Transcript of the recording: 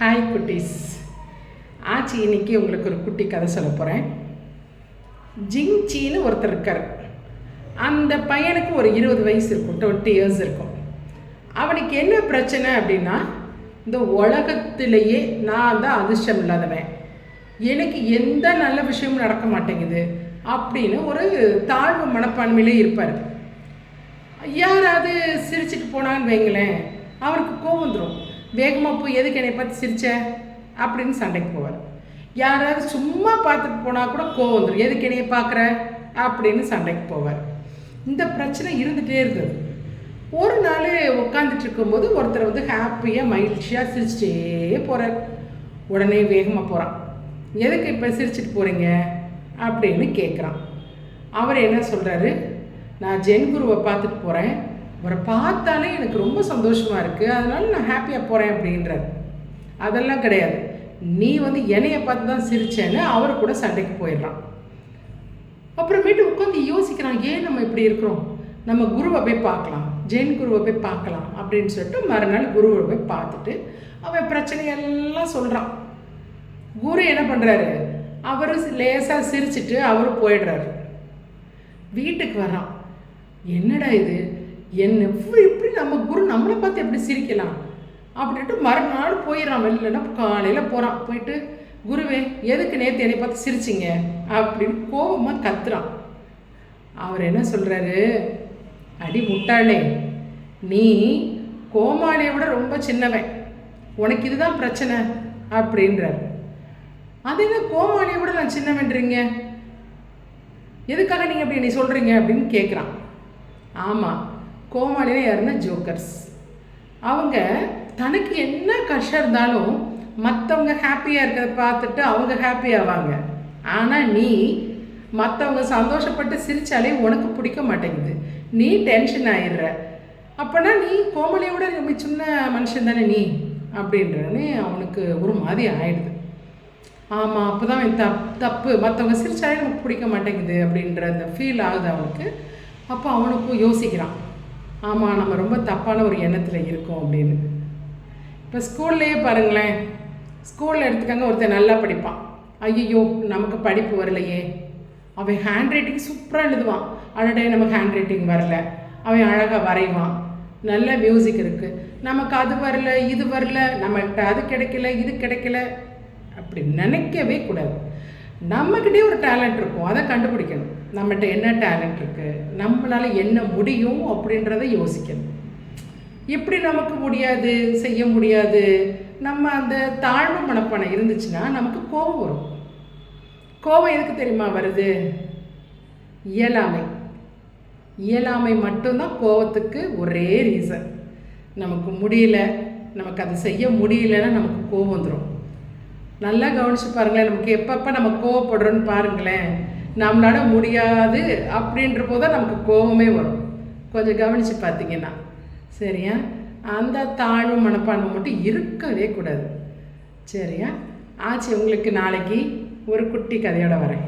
Hi குட்டீஸ். ஆச்சி இன்னைக்கு உங்களுக்கு ஒரு குட்டி கதை சொல்ல போகிறேன் ஜிங்சின்னு ஒருத்தர் இருக்கார். அந்த பையனுக்கு ஒரு இருபது வயசு இருக்கும் டுவெண்ட்டி இயர்ஸ் இருக்கும். அவனுக்கு என்ன பிரச்சனை அப்படின்னா இந்த உலகத்திலேயே நான் தான் அதிர்ஷ்டம் இல்லாதவன். எனக்கு எந்த நல்ல விஷயமும் நடக்க மாட்டேங்குது அப்படின்னு ஒரு தாழ்வு மனப்பான்மையிலே இருப்பார். யாராவது சிரிச்சிட்டு போனான்னு வைங்களேன் அவருக்கு கோவம் வந்துடும் வேகமாக போய் எதுக்கு என்னை பார்த்து சிரிச்ச? அப்படின்னு சண்டைக்கு போவார். யாராவது சும்மா பார்த்துட்டு போனால் கூட கோவம் வந்துடும் எதுக்கு என்னைய பார்க்குற? அப்படின்னு சண்டைக்கு போவார். இந்த பிரச்சனை இருந்துகிட்டே இருந்தது. ஒரு நாள் உட்காந்துட்டு இருக்கும்போது ஒருத்தர் வந்து ஹாப்பியாக மகிழ்ச்சியாக சிரிச்சிட்டே போகிறார் உடனே வேகமாக போகிறான் எதுக்கு இப்போ சிரிச்சிட்டு போகிறீங்க அப்படின்னு கேட்குறான் அவர் என்ன சொல்கிறாரு நான் ஜென் குருவை பார்த்துட்டு போகிறேன் அவரை பார்த்தாலே எனக்கு ரொம்ப சந்தோஷமாக இருக்குது அதனால நான் ஹாப்பியாக போகிறேன் அப்படின்றார். அதெல்லாம் கிடையாது. நீ வந்து என்னைய பார்த்து தான் சிரிச்சேன்னு அவர் கூட சண்டைக்கு போயிடுறான். அப்புறமேட்டு உட்காந்து யோசிக்கிறான் ஏன் நம்ம இப்படி இருக்கிறோம்? நம்ம குருவை போய் பார்க்கலாம். ஜெயின் குருவை போய் பார்க்கலாம் அப்படின்னு சொல்லிட்டு மறுநாள் குருவை போய் பார்த்துட்டு அவன் பிரச்சனையெல்லாம் சொல்கிறான் குரு என்ன பண்ணுறாரு அவர் லேசாக சிரிச்சிட்டு அவர் போயிடுறாரு. வீட்டுக்கு வரான் என்னடா இது? என்ன எப்படி எப்படி நம்ம குரு நம்மளை பார்த்து எப்படி சிரிக்கலாம்? அப்படின்ட்டு மறுநாள் போயிடறான் வெளிலன்னா காலையில் போகிறான் போயிட்டு குருவே எதுக்கு நேற்று என்னை பார்த்து சிரிச்சிங்க? அப்படின்னு கோபமாக கத்துறான். அவர் என்ன சொல்கிறாரு அடி முட்டாளே நீ கோமாளியை விட ரொம்ப சின்னவன். உனக்கு இதுதான் பிரச்சனை அப்படின்றார். அது என்ன கோமாளியை விட நான் சின்னவன்றீங்க? எதுக்காக நீங்கள் அப்படி நீ சொல்கிறீங்க அப்படின்னு கேட்குறான் ஆமாம் கோமாளினா யாருன்னா ஜோக்கர்ஸ். அவங்க தனக்கு என்ன கஷ்டம் இருந்தாலும் மற்றவங்க ஹாப்பியாக இருக்கிறத பார்த்துட்டு அவங்க ஹாப்பி ஆவாங்க. ஆனால் நீ மற்றவங்க சந்தோஷப்பட்டு சிரித்தாலே உனக்கு பிடிக்க மாட்டேங்குது. நீ டென்ஷன் ஆயிடுற. அப்போனா நீ கோமலியோட ரொம்ப சின்ன மனுஷன் தானே நீ? அப்படின்றனே அவனுக்கு ஒரு மாதிரி ஆயிடுது. ஆமாம் அப்போ தான் தப் தப்பு. மற்றவங்க சிரித்தாலே நமக்கு பிடிக்க மாட்டேங்குது அப்படின்ற அந்த ஃபீல் ஆகுது அவனுக்கு. அப்போ அவனுக்கும் யோசிக்கிறான். ஆமாம் நம்ம ரொம்ப தப்பான ஒரு எண்ணத்தில் இருக்கோம் அப்படின்னு. இப்போ ஸ்கூல்லையே பாருங்களேன். ஸ்கூலில் எடுத்துக்காங்க ஒருத்தன் நல்லா படிப்பான். ஐயோ நமக்கு படிப்பு வரலையே. அவன் ஹேண்ட் ரைட்டிங் சூப்பராக எழுதுவான். அடடே நமக்கு ஹேண்ட் ரைட்டிங் வரல. அவன் அழகாக வரைவான். நல்ல மியூசிக் இருக்குது நமக்கு அது வரல இது வரல நம்மகிட்ட அது கிடைக்கல இது கிடைக்கல அப்படி நினைக்கவே கூடாது. நம்மக்கிட்டே ஒரு டேலண்ட் இருக்கும். அதை கண்டுபிடிக்கணும். நம்மகிட்ட என்ன டேலண்ட் இருக்குது நம்மளால் என்ன முடியும் அப்படின்றத யோசிக்கணும். எப்படி நமக்கு முடியாது செய்ய முடியாது நம்ம அந்த தாழ்வு மனப்பானை இருந்துச்சுன்னா நமக்கு கோபம் வரும். கோபம் எதுக்கு தெரியுமா வருது? இயலாமை. இயலாமை மட்டும்தான் கோபத்துக்கு ஒரே ரீசன் நமக்கு முடியல நமக்கு அதை செய்ய முடியலன்னா நமக்கு கோபம் வந்துடும் நல்லா கவனிச்சு பாருங்களேன் நமக்கு எப்பப்போ நம்ம கோவப்படுறோன்னு பாருங்களேன் நம்மளால முடியாது அப்படின்ற போது தான் நமக்கு கோபமே வரும். கொஞ்சம் கவனித்து பார்த்தீங்கன்னா சரியா? அந்த தாழ்வு மனப்பான்மை மட்டும் இருக்கவே கூடாது. சரியா? ஆச்சு உங்களுக்கு நாளைக்கு ஒரு குட்டி கதையோட வரேன்.